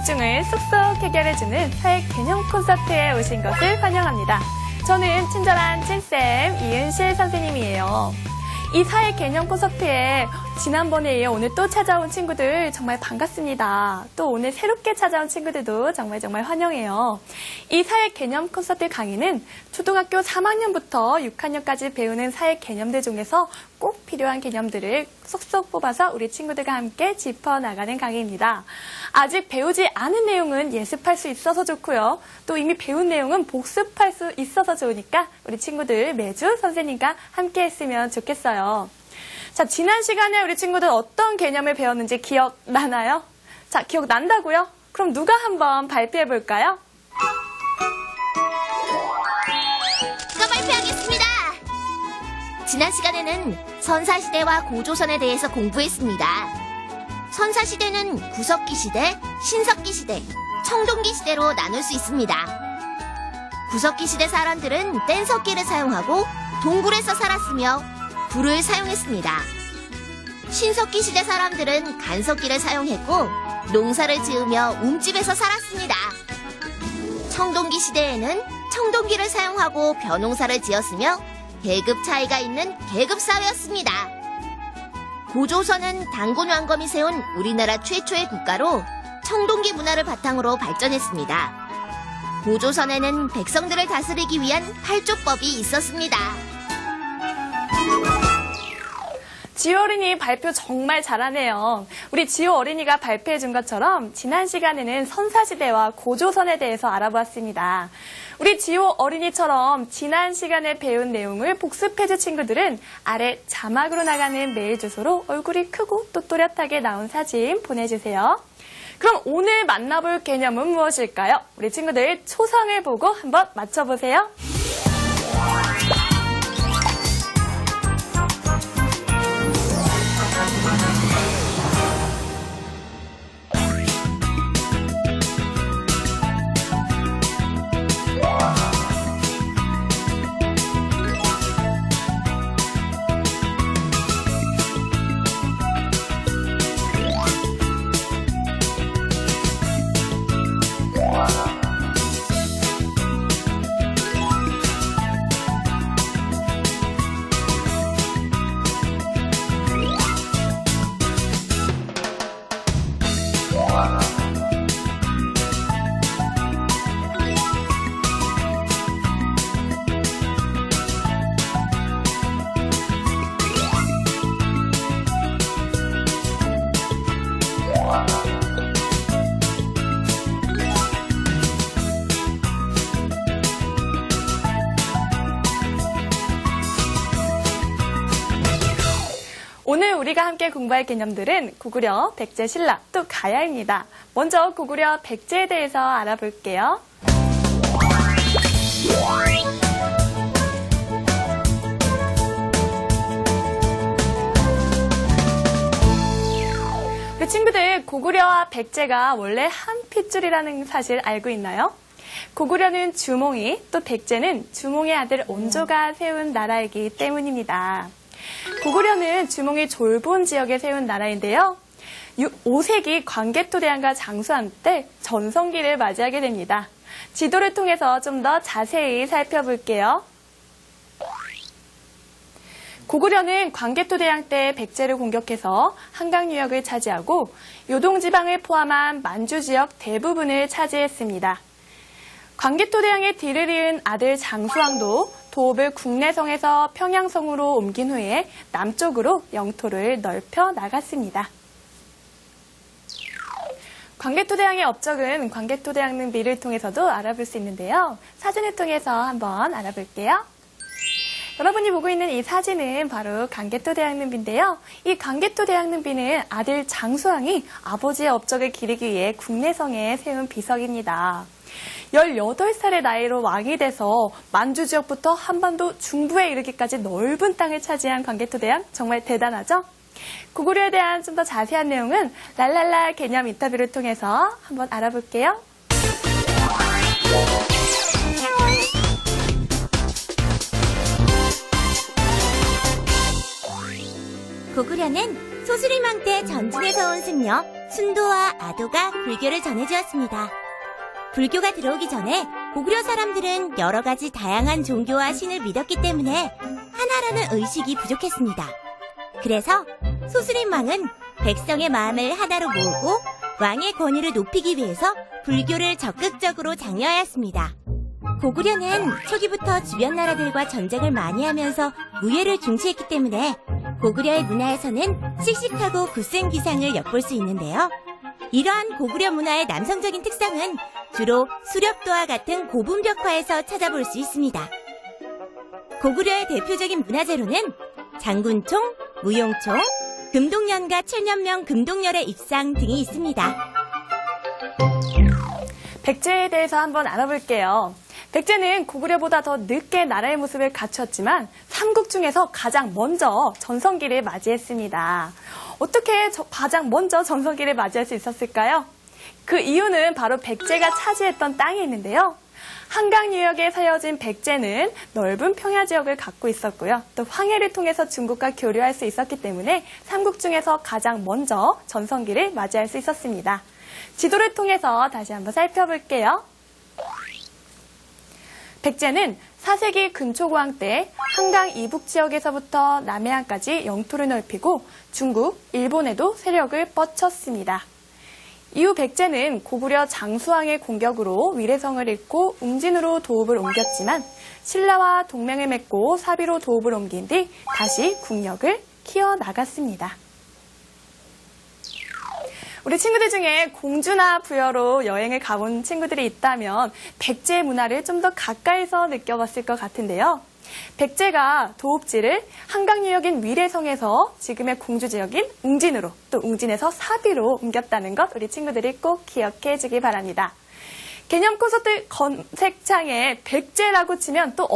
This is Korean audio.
궁금증을 쏙쏙 해결해주는 사회 개념 콘서트에 오신 것을 환영합니다. 저는 친절한 찐쌤 이은실 선생님이에요. 이 사회 개념 콘서트에 지난번에 이어 오늘 또 찾아온 친구들 정말 반갑습니다. 또 오늘 새롭게 찾아온 친구들도 정말 정말 환영해요. 이 사회 개념 콘서트 강의는 초등학교 3학년부터 6학년까지 배우는 사회 개념들 중에서 꼭 필요한 개념들을 쏙쏙 뽑아서 우리 친구들과 함께 짚어나가는 강의입니다. 아직 배우지 않은 내용은 예습할 수 있어서 좋고요. 또 이미 배운 내용은 복습할 수 있어서 좋으니까 우리 친구들 매주 선생님과 함께 했으면 좋겠어요. 자, 지난 시간에 우리 친구들 어떤 개념을 배웠는지 기억나나요? 자, 기억난다고요? 그럼 누가 한번 발표해 볼까요? 제가 발표하겠습니다. 지난 시간에는 선사시대와 고조선에 대해서 공부했습니다. 선사시대는 구석기 시대, 신석기 시대, 청동기 시대로 나눌 수 있습니다. 구석기 시대 사람들은 뗀석기를 사용하고 동굴에서 살았으며 불을 사용했습니다. 신석기 시대 사람들은 간석기를 사용했고 농사를 지으며 움집에서 살았습니다. 청동기 시대에는 청동기를 사용하고 벼농사를 지었으며 계급 차이가 있는 계급 사회였습니다. 고조선은 단군 왕검이 세운 우리나라 최초의 국가로 청동기 문화를 바탕으로 발전했습니다. 고조선에는 백성들을 다스리기 위한 팔조법이 있었습니다. 지호 어린이 발표 정말 잘하네요. 우리 지호 어린이가 발표해 준 것처럼 지난 시간에는 선사시대와 고조선에 대해서 알아보았습니다. 우리 지호 어린이처럼 지난 시간에 배운 내용을 복습해 줄 친구들은 아래 자막으로 나가는 메일 주소로 얼굴이 크고 또 또렷하게 나온 사진 보내주세요. 그럼 오늘 만나볼 개념은 무엇일까요? 우리 친구들 초성을 보고 한번 맞춰보세요. 오늘 우리가 함께 공부할 개념들은 고구려, 백제, 신라, 또 가야입니다. 먼저 고구려, 백제에 대해서 알아볼게요. 우리 친구들 고구려와 백제가 원래 한 핏줄이라는 사실 알고 있나요? 고구려는 주몽이, 또 백제는 주몽의 아들 온조가 세운 나라이기 때문입니다. 고구려는 주몽이 졸본 지역에 세운 나라인데요. 5세기 광개토 대왕과 장수한 때 전성기를 맞이하게 됩니다. 지도를 통해서 좀 더 자세히 살펴볼게요. 고구려는 광개토 대왕 때 백제를 공격해서 한강 유역을 차지하고 요동 지방을 포함한 만주 지역 대부분을 차지했습니다. 광개토 대왕의 뒤를 이은 아들 장수왕도 도읍을 국내성에서 평양성으로 옮긴 후에 남쪽으로 영토를 넓혀 나갔습니다. 광개토대왕의 업적은 광개토대왕릉 비를 통해서도 알아볼 수 있는데요. 사진을 통해서 한번 알아볼게요. 여러분이 보고 있는 이 사진은 바로 광개토대왕릉비인데요. 이 광개토대왕릉비는 아들 장수왕이 아버지의 업적을 기리기 위해 국내성에 세운 비석입니다. 18살의 나이로 왕이 돼서 만주 지역부터 한반도 중부에 이르기까지 넓은 땅을 차지한 광개토 대왕 정말 대단하죠? 고구려에 대한 좀 더 자세한 내용은 랄랄라 개념 인터뷰를 통해서 한번 알아볼게요. 고구려는 소수림왕 때 전진에서 온 승려 순도와 아도가 불교를 전해주었습니다. 불교가 들어오기 전에 고구려 사람들은 여러 가지 다양한 종교와 신을 믿었기 때문에 하나라는 의식이 부족했습니다. 그래서 소수림 왕은 백성의 마음을 하나로 모으고 왕의 권위를 높이기 위해서 불교를 적극적으로 장려하였습니다. 고구려는 초기부터 주변 나라들과 전쟁을 많이 하면서 무예를 중시했기 때문에 고구려의 문화에서는 씩씩하고 굳센 기상을 엿볼 수 있는데요. 이러한 고구려 문화의 남성적인 특성은 주로 수렵도와 같은 고분 벽화에서 찾아볼 수 있습니다. 고구려의 대표적인 문화재로는 장군총, 무용총, 금동련과 칠년명 금동열의 입상 등이 있습니다. 백제에 대해서 한번 알아볼게요. 백제는 고구려보다 더 늦게 나라의 모습을 갖췄지만 삼국 중에서 가장 먼저 전성기를 맞이했습니다. 어떻게 저- 가장 먼저 전성기를 맞이할 수 있었을까요? 그 이유는 바로 백제가 차지했던 땅이 있는데요. 한강 유역에 세워진 백제는 넓은 평야 지역을 갖고 있었고요. 또 황해를 통해서 중국과 교류할 수 있었기 때문에 삼국 중에서 가장 먼저 전성기를 맞이할 수 있었습니다. 지도를 통해서 다시 한번 살펴볼게요. 백제는 4세기 근초고왕 때 한강 이북 지역에서부터 남해안까지 영토를 넓히고 중국, 일본에도 세력을 뻗쳤습니다. 이후 백제는 고구려 장수왕의 공격으로 위례성을 잃고 웅진으로 도읍을 옮겼지만 신라와 동맹을 맺고 사비로 도읍을 옮긴 뒤 다시 국력을 키워나갔습니다. 우리 친구들 중에 공주나 부여로 여행을 가본 친구들이 있다면 백제 문화를 좀 더 가까이서 느껴봤을 것 같은데요. 백제가 도읍지를 한강 유역인 위례성에서 지금의 공주 지역인 웅진으로 또 웅진에서 사비로 옮겼다는 것 우리 친구들이 꼭 기억해 주기 바랍니다. 개념 콘서트 검색창에 백제라고 치면 또